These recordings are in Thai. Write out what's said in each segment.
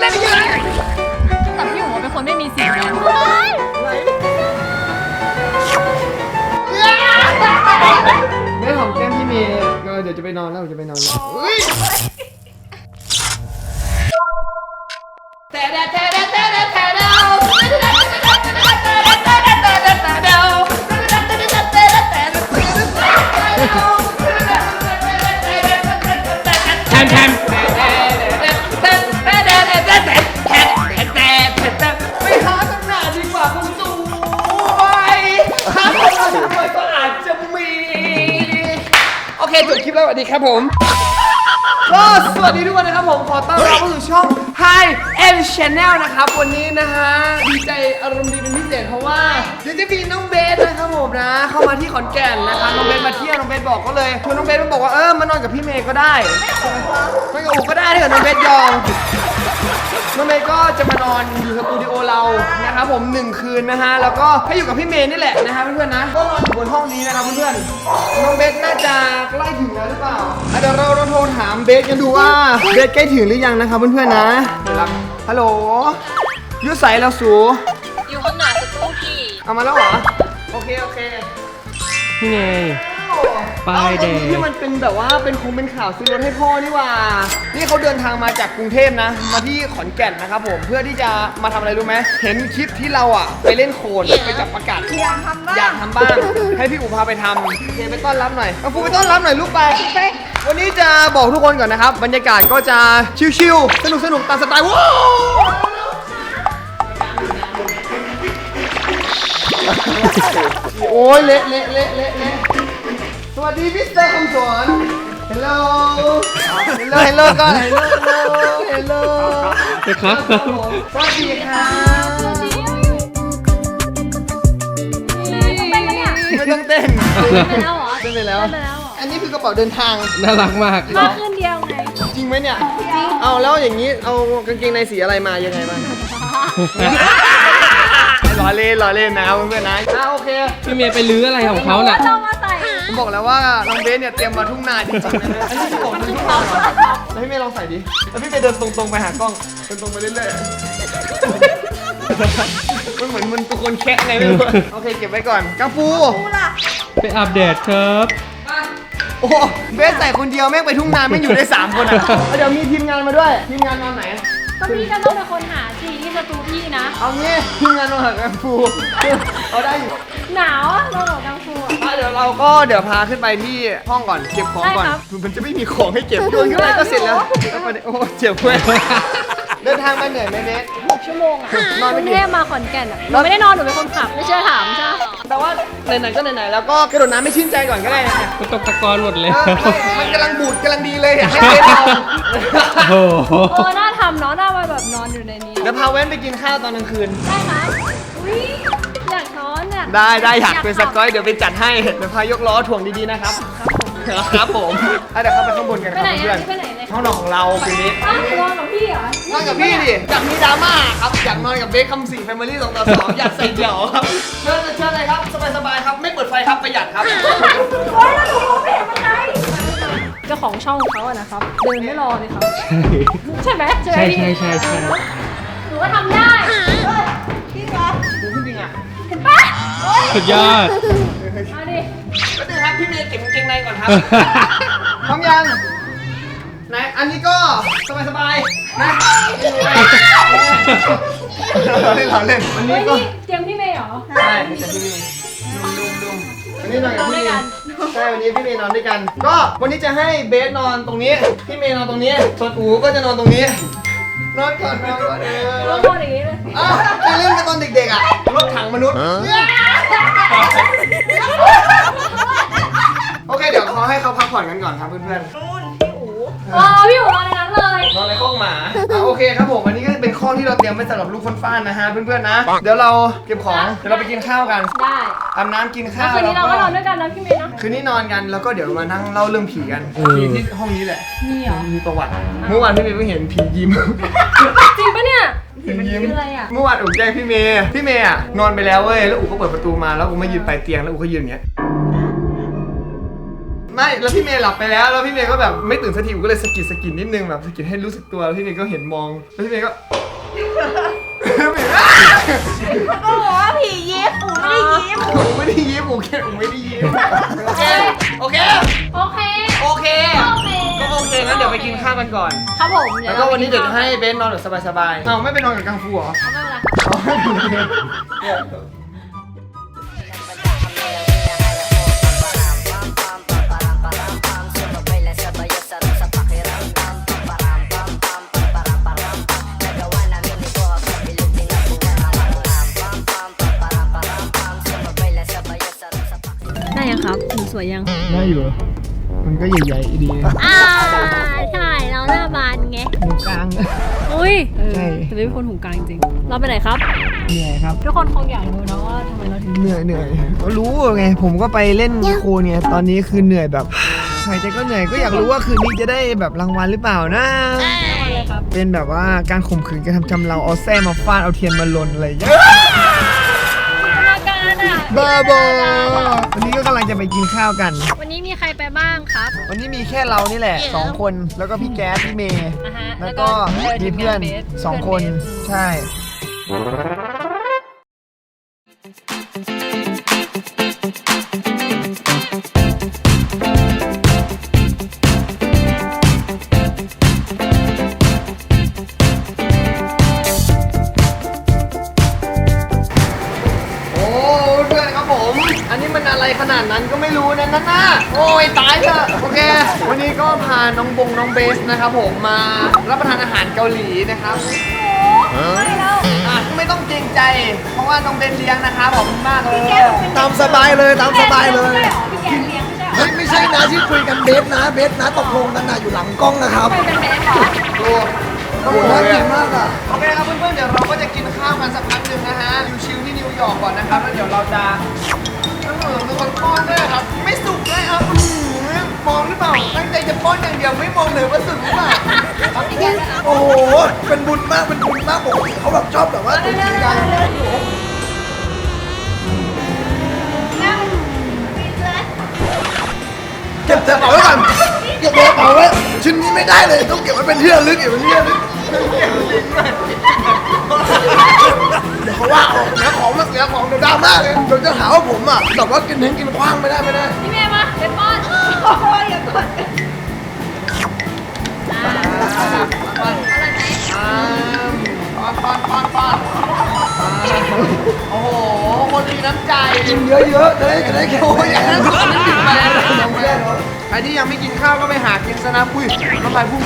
เล่นกันแต่พี่หัวเป็นคนไม่มีสีนะแม่ของแก้มพี่เมย์ก็เดี๋ยวจะไปนอนแล้วเดี๋ยวจะไปนอนแล้วเฮ้ยแทนแทนไป หาคนมาสวยก็อาจจะมี โอเคจบคลิปแล้วสวัสดีครับผมก็สวัสดีทุกคนนะครับผมขอต้อนรับเข้าสู่ช่อง Hi M Channel นะครับ วันนี้นะฮะดีใจอารมณ์ดีเป็นพิเศษเพราะว่าเดี๋ยวจะมีน้องเบสนะครับผมนะ เข้ามาที่ขอนแก่นนะครับน้องเบสมาเที่ยวน้องเบสบอกก็เลยชวนน้องเบสมาบอกว่าเออมานอนกับพี่เมย์ก็ได้ไม่กับอูก็ได้ถ้าเกิดน้องเบสยอมน้องเมย์ก็จะมานอนอยู่สตูดิโอเรานะครับผมหนึ่งคืนนะฮะแล้วก็ให้อยู่กับพี่เมย์นี่แหละนะฮะเพื่อนๆนะก็นอนอยู่บนห้องนี้นะครับเพื่อนๆน้องเบสน่าจะใกล้ถึงแล้วหรือเปล่าอะเดี๋ยวเราเราโทรถามเบสกันดูว่าเบสใกล้ถึงหรือยังนะครับเพื่อนๆนะเดี๋ยวรับฮัลโหลอยูใสแล้วสูอยู่ข้างหน้าสตูพี่เอามาแล้วเหรอ โอเค โอเค นี่ไง ป้ายแดงเอรถที่มันเป็นแบบว่าเป็นคงเป็นข่าวซื้อรถให้พ่อนี่หว่า นี่เขาเดินทางมาจากกรุงเทพนะ มาที่ขอนแก่นนะครับผม เพื่อที่จะมาทำอะไรรู้ไหม เห็นคลิปที่เราอะ ไปเล่นโคลนไปจับประกาศ อยากทำบ้างอยากทำบ้าง ให้พี่อูพาไปทำโอเคไปต้อนรับหน่อยเอาฟูไปต้อนรับหน่อยลูกไป วันนี้จะบอกทุกคนก่อนนะครับ บรรยากาศก็จะชิลๆสนุกๆ ตามสไตล์ว้าว โอ้ยเละเละเละเละเละสวัสดีมิสเตอร์คำสอน Hello Hello Hello ก่อน Hello Hello นะครับสวัสดีครับ ไม่ต้องเต้นไปแล้วเหรอเต้นไปแล้วไปแล้วเหรออันนี้คือกระเป๋าเดินทาง น่ารักมาก มาคืนเดียวไงจริงไหมเนี่ย เอาแล้วอย่างนี้ เอากางเกงในสีอะไรมายังไงบ้าง ล้อเล่นล้อเล่นนะเพื่อนๆนะอะโอเคพี่เมย์ไปลื้ออะไรของเขาน่ะ เรามาใส่ผมบอกแล้วว่าน้องเบสเนี่ยเตรียมมาทุ่งนาจริงๆนะอันนี้คือผมเป็นทุ่งนาเหรอแล้วพี่เมย์ลองใส่ดิแล้วพี่เมย์เดินตรงๆไปหากล้องเดินตรงไปเรื่อยๆมันเหมือนมันตัวคนแคะไงไม่รู้โอเคเก็บไว้ก่อนกังฟูไปอัปเดตครับ โอ้โหเบสใส่คนเดียวแม่งไปทุ่งนาแม่งอยู่ได้สามคนอะเอาเดี๋ยวมีทีมงานมาด้วยทีมงานนอนไหน ก็พี่ก็ต้องเป็นคนหาสีที่สตูพี่นะ เอางี้ทีมงานนอนหากังฟูเอาได้อยู่หนาวอะเราบอกกังฟูอะ อะเดี๋ยวเราก็เดี๋ยวพาขึ้นไปที่ห้องก่อนเก็บของก่อน ได้ครับ มันจะไม่มีของให้เก็บโยนขึ้นไปก็เสร็จแล้วแล้วประเดี๋ยวโอ้เจ็บเว้ย เดินทางมาเหนื่อยไหมเบสหกชั่วโมงอะนอนไม่กรุกี่งเทพมาขอนแก่นอะหนูไม่ได้นอนหนูเป็นคนขับ ไม่เชื่อถามใช่ไหมแต่ว่าไหนๆก็ไหนๆแล้วก็กระโดดน้ำไม่ชื่นใจก่อนก็ได้นะก็ตกตะกอนหมดเลย เออไม่มันกำลังบูดกำลังดีเลยอยากให้เบสลองโอ้โหเออน่าทำเนาะน่ามาแบบนอนอยู่ในนี้ เดี๋ยวพาแว้นไปกินข้าวตอนกลางคืน ได้ครับอุ้ยอยากนอนอะได้ได้อยากเป็นสขับกอยเดี๋ยวไปจัดให้เดี๋ยวพายกล้อถ่วงดีๆนะครับ ครับผมอะเดี๋ยวเข้าไปข้างบนกันไปครับไหนเพื่ออะนไปไหนเลยห้องนอนของเราคืนนี้อ้าวนอนกับพี่เหรอ นอนกับพี่ดิอยากมีดราม่าครับอยากนอนกับเบคคำสี่แฟมิลี่สองต่อสองอยากใส่เดี่ยวครับเชิญเชิญเลยครับสบายๆครับไม่เปิดไฟครับประหยัดครับโอ๊ยแล้วหนูมองไม่เห็นบันไดเจ้าของช่องเขาอะนะครับ เดินไม่รอเลยครับ ใช่ไหมใช่ไหมใช่พี่ใช่ใช่ใช่หนูก็ทำได้ดู สุดยอด เอาดิก็ดูครับพี่เมย์เก็บกางเกงในก่อนครับพร้อมยังไหนอันนี้ก็สบายๆนะเราเล่นเราเล่นอันเฮ้นี้ยก็นี่เตรียมพี่เมย์เหรอ ใช่จากพี่เมย์ดุมดุมดุมวันนี้นอนกับพี่เมย์ใช่วันนี้พี่เมย์นอนด้วยกัน ก็วันนี้จะให้เบสนอนตรงนี้ พี่เมย์นอนตรงนี้ ส่วนอูก็จะนอนตรงนี้ นอนก่อนนอนก่อนเอแล้อวก็อย่างนี้เลยอ้า มนุษย์ โอเค เดี๋ยวเขาให้เขาพักผ่อนกันก่อนครับเพื่อนอ๋อพี่อยู่นอนในนั้นเลย ๆนอนในห้องหมาอะโอเคครับผมวันนี้ก็เป็นข้อที่เราเตรียมไว้สำหรับลูกฟ้านๆนะฮะเพื่อนๆนะ เดี๋ยวเราเก็บของเดี๋ยวเราไปกินข้าวกันได้อาบน้ำกินแล้ข้าววคืนนี้เราก็นอนแล้วด้วยกันนะพี่เมย์นะคืนนี้นอนกันแล้วก็เดี๋ยวมานั่งเล่าเรื่องผีกันเออผีที่ห้องนี้แหละมีเหรอ มีประวัติ เมื่อวานพี่เมย์เพิ่งเห็นผียิ้ม จริงปะเนี่ยผี ยิ้มคืออะไรอะ เมื่อวานอู๋แกล้งพี่เมย์พี่เมย์อะนอนไปแล้วเว้ยแล้วอู๋ก็เปิดประตูมาแล้วอู๋มายืนปลายเตียงแล้วอู๋ก็ยืนอย่างเงี้ยไม่แล้วพี่เมย์หลับไปแล้วแล้วพี่เมย์ก็แบบไม่ตื่นสักทีผมก็เลยสะกิดสะกิดนิดนึงแบบสะกิดให้รู้สึกตัวแล้วพี่เมย์ก็เห็นมองแล้วพี่เมย์ก็พี่เมย์ก็ก็บอกว่าผียิ้มอูไม่ได้ยิ้ม ผมไม่ได้ยิ้มผมแค่ผมไม่ได้ยิ้ม โอเค โอเคโอเค กินข้าวกันก่อน ครับผมแล้วก็วันนี้เดี๋ยวจะให้เบนนอนแบบสบายๆ เอาไม่ไปนอนกับกังฟูเหรอไม่เป็นไรเอาไม่เป็นไรได้ยังครับหนูสวยยัง ได้อยู่ มันก็ใหญ่ๆดีอ่าใช่เราหน้าบานไงตรงกลาง อุ้ยเออใช่ แต่ไม่เป็นคนหูกลางจริงเราไปไหนครับ เหนื่อยครับ ทุกคนคงอยากรู้นะว่าทำไมเราถึงเหนื่อยเหนื่อยก็รู้ไง ผมก็ไปเล่นโคเนี่ย ตอนนี้คือเหนื่อยแบบหายใจก็เหนื่อยก็อยากรู้ว่าคืนนี้จะได้แบบรางวัลหรือเปล่านะอะไรครับเป็นแบบว่าการข่มขืนการทำจำเราเอาแส้มาฟาดเอาเทียนมาลนอะไรอย่างเงี้ยอาการอะ บ้าบอวันนี้ก็กำลังจะไปกินข้าวกัน วันนี้มีใครไปบ้างครับวันนี้มีแค่เรานี่แหละสองคนแล้วก็พี่แก๊สพี่เมย์นะฮะแล้วก็มีเพื่อนสองคนใช่โนอะไรขนาดนั้นก็ไม่รู้นะนั่นน่ะโอ้ยตายเถอะโอเค วันนี้ก็พาน้องบงน้องเบสนะครับผมมารับประทานอาหารเกาหลีนะครับไม่แล้วอะไม่ต้องเกรงใจ เพราะว่าน้องเบนเลี้ยงนะครับขอบคุณมากเลย ตามสบายเลยตามสบายเลย พี่แกเลี้ยงไม่ใช่เหรอเฮ้ยไม่ใช่นะที่คุยกันเบสนะ เบสนะตกลงกันนะอยู่หลังกล้องนะครับไม่เป็นแพ้เหรอโอ้โอ้โหน่ากินมากอะโอเคครับเพื่อนๆเดี๋ยวเราก็จะกินข้าวกันสักพักหนึ่งนะฮะอยู่ชิลที่นิวยอร์กก่อนนะครับแล้วเดี๋ยวเราจะ น้ำเหลืองเป็นคนป้อนด้วยครับ ไม่สุกเลยครับอื้อหือมองหรือเปล่า ตั้งใจจะป้อนอย่างเดียวไม่มองเลยว่าสุกหรือเปล่าโอ้โห เป็นบุญมาก เป็นบุญมากปกติเขาแบบชอบแบบว่าตุนทีกันเก็บกระเป๋าไว้ก่อนเก็บกระเป๋าไว้ชิ้นนี้ไม่ได้เลย ต้องเก็บไว้เป็นที่ระลึกเก็บไว้เป็นที่ระลึกเดี๋ย วเขาว่าออกเสียของมาเสียของเดี๋ยวดราม่าเลยเดี๋ยวจะหาว่าผมอะแบบว่ากินทิ้งกินคว้างไม่ได้ไม่ได้พี่เมย์มาเดี๋ยวป้อนโอ้ยอย่ากดอ่าอร่อยไหมป้อนป้อนป้อนป้อนโอ้โห คนมีน้ำใจ กินเยอะๆจะได้จะได้แข็งโอ้ยแรอย่างงนั้นคนไม่ติดไปแล้วใครที่ยังไม่กินข้าวก็ไปหากินซะนะปุ้ยน้ำลายพุ่ง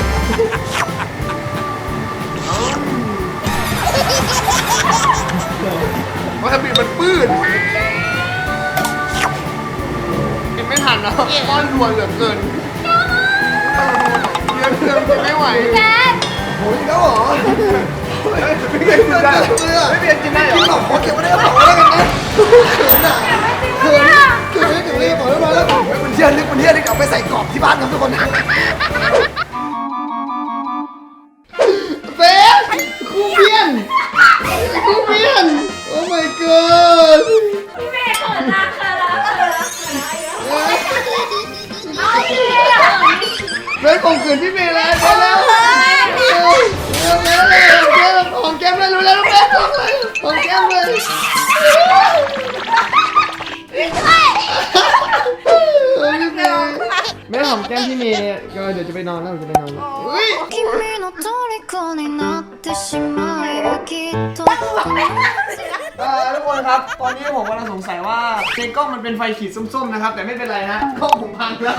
วาซาบิมันปื้ดกินไม่ทันนะป้อนรัวเหลือเกินเยอะเกินกินไม่ไหวแกโอ้ยแล้วเหรอไม่เคยกินได้ไม่เปลี่ยนกินได้เหรกินหรออกขอเก็บไว้ในกระเป๋าแล้วกันนะเขินอะเขินเขินเก็บไว้ในกระเป๋าแล้วมาแล้วไว้บนเที่ยวนึกบนเที่ยวนึกเอาไปใส่กรอบที่บ้านครับทุกคนนะ นอนแล้วเดี๋ยวจะไปนอนแล้วอุ้ย 君の虜になってしまえばきっと เอ่อทุกคนครับ ตอนนี้ผมกำลังสงสัยว่าในกล้องมันเป็นไฟขีดส้มๆนะครับ แต่ไม่เป็นไรนะกล้องผมพังแล้ว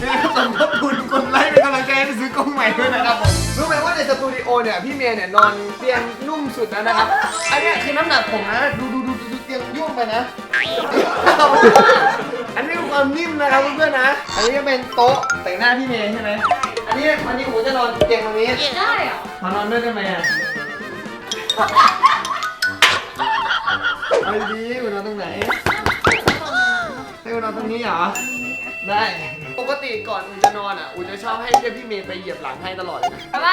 เนี่ยสมทบทุนกดไลค์เป็นกำลังใจให้ไปซื้อกล้องใหม่ด้วยนะครับผมรู้ไหมว่าในสตูดิโอเนี่ยพี่เมย์เนี่ยนอนเตียงนุ่มสุดแล้วนะครับ อันเนี้ยคือน้ำหนักผมนะ ดูดูดูดูเตียงยุ่งไปนะ อันนี้คือความนิ่มนะครับเพื่อนๆนะ อันนี้จะเป็นโต๊ะแต่งหน้าพี่เมย์ใช่ไหมอั นนี้วันนี้ผมจะนอนเตียงตรงนี้ได้เหรอมานอนด้วยได้ไหมอะเอาดีๆคุณนอนตรงไหนให้คุณนอนตรงนี้เหรอ ได้ ปกติก่อนอูจะนอนอะอูจะชอบให้เพื่อนพี่เมย์ไปเหยียบหลังให้ตลอดเลยนะอะไร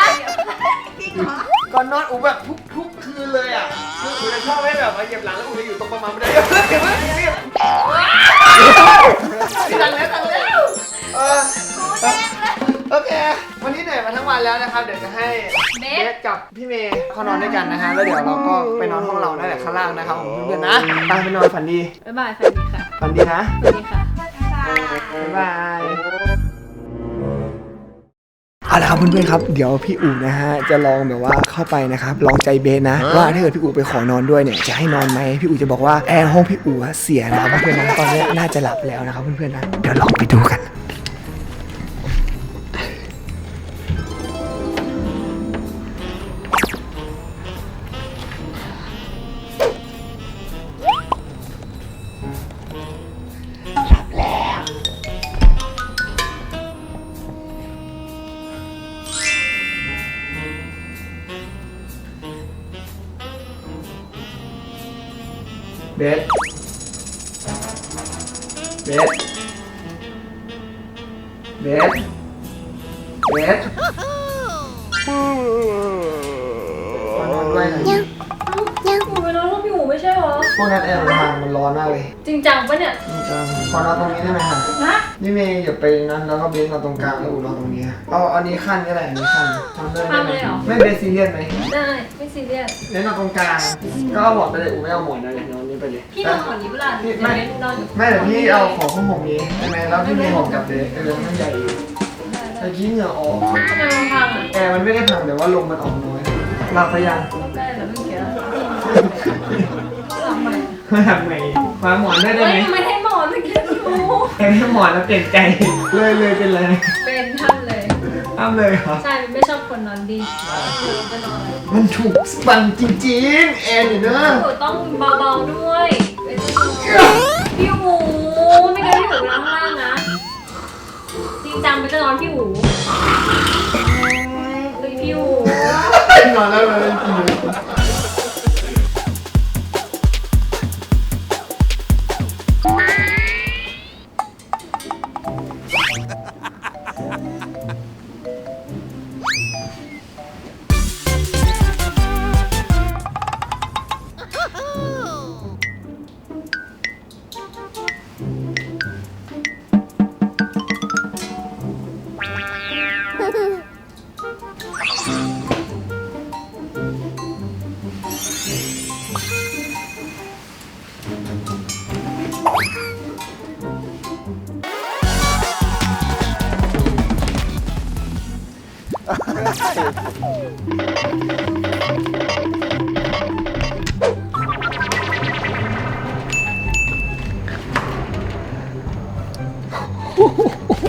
ก่อนนอนอูแบบทุกทุกคืนเลยอะคืออูจะชอบให้แบบมาเหยียบหลังแล้วอูจะอยู่ตรงประมาณไม่ได้เดี๋ยวเพิ่งเดี๋ยวเพิ่งเดี๋ยวเพิ่งนี่ดังแล้วดังแล้วเออโอเควั นนี้เหนื่อยมาทั้งวันแล้วนะครับ เดี๋ยวจะให้เบสกับพี่เมย์เขานอนด้วยกันนะฮะแล้วเดี๋ยวเราก็ไปนอนห้องเราได้แหละข้างล่างนะครับผมเพื่อนๆนะตามไปนอนฝันดีบ๊ายบายสวัสดีค่ะฝันดีนะสวัสดีค่ะ บ๊ายบายเอาละครับเพื่อนๆครับเดี๋ยวพี่อู๋นะฮะจะลองแบบว่าเข้าไปนะครับลองใจเบสนะว่าถ้าเกิดพี่อู๋ไปขอนอนด้วยเนี่ยจะให้นอนไหมพี่อู๋จะบอกว่าแอร์ห้องพี่อู๋อะเสียนะครับเพื่อนๆนะตอนนี้น่าจะหลับแล้วนะครับเพื่อนๆนะเดี๋ยวลองไปดูกัน เบสเบสเบสเบสมานอนด้วยหน่อยหนูไปนอนห้องพี่อู๋ไม่ใช่เหรอ พวกนั้นแอร์มันพังมันร้อนมากเลยจริงจังปะเนี่ยจะขอนอนตรงนี้ได้ไหมครับนะนี่เมย์อย่าไปนั้นแล้วก็เบสนอนตรงกลางแล้วอูนอนตรงนี้เอาอันนี้ขั้นก็ได้อันนี้ขั้นทำได้ไหมไม่เบสซีเรียสไหมได้ ไม่ซีเรียส เบสนอนตรงกลางก็เอาหมอนไปเลยอูไม่เอาหมอนนะเลยนอ นนี้ไปเลยพี่นอนก่อนนี้เวลาพี่เดี๋ยวไม่เบสนอนอยู่ไม่แต่พี่เอาของข้างผมนี้ใช่ไหมแล้วพี่เมย์ผมกับเบสเออมันใหญ่อยู่ตะกี้เหงื่อออกทำไมมันพังอะแอร์มันไม่ได้พังแต่ว่าลมมันออกน้อยหลับไปยังได้แล้วเมื่อกี้หลับใหม่หลับไงมาหมอนได้ได้เฮ้ยไหมทำไมให้หมอนเมื่อกี้ดูแอร์ให้หมอนแล้วเปลี่ยนใจเลยเลยเป็นไร อ้ามเลยเหรอใช่ไม่ชอบคนนอนดีจะนอนเลยมันถูกบังจริงๆแอร์เนี่ยเนอะหนูต้องเบาๆด้วยพี่หูไม่งั้นพี่หูไปนอนข้างล่างนะจริงจังไปจะนอนพี่หูเฮ้ยพี่หู นอนแล้วเลยจริง Oh,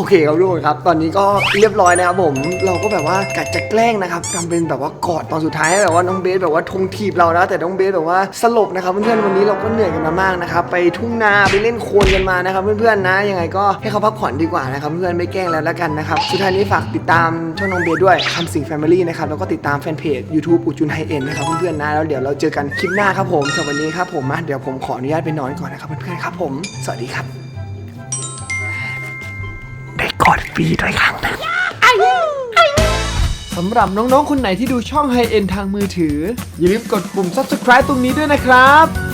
อเคครับทุกคนครับ ตอนนี้ก็เรียบร้อยนะครับผมเราก็แบบว่ากัดจะแกล้งนะครับทำเป็นแบบว่ากอดตอนสุดท้ายแบบว่าน้องเบสแบบว่าทงทีบเรานะแต่น้องเบสแบบว่าสลบนะครับเพื่อนๆวันนี้เราก็เหนื่อยกันมามากนะครับไปทุ่งนาไปเล่นโคลนกันมานะครับเพื่อนๆนะยังไงก็ให้เขาพักผ่อนดีกว่านะครับเพื่อนๆไม่แกล้งแล้วล้วกันนะครับสุดท้ายนี้ฝากติดตามช่องน้องเบสด้วยคำสิงแฟมิลี่นะครับแล้วก็ติดตามแฟนเพจ YouTube อุจุนไฮเอ็นนะครับเพื่อนๆนะแล้วเดี๋ยวเราเจอกันคลิปหน้าครับผมสำหรับวันนี้ครับผมมาเดี๋ยวผมขออนุญาตไปนอนก่อนนะครับเพื่อนๆครับผมสวัสดีครับีด้วยครั้งหนึ่งสำหรับน้องๆ คนไหนที่ดูช่องไฮเอ็นทางมือถือ อย่าลืมกดปุ่ม subscribe ตรงนี้ด้วยนะครับ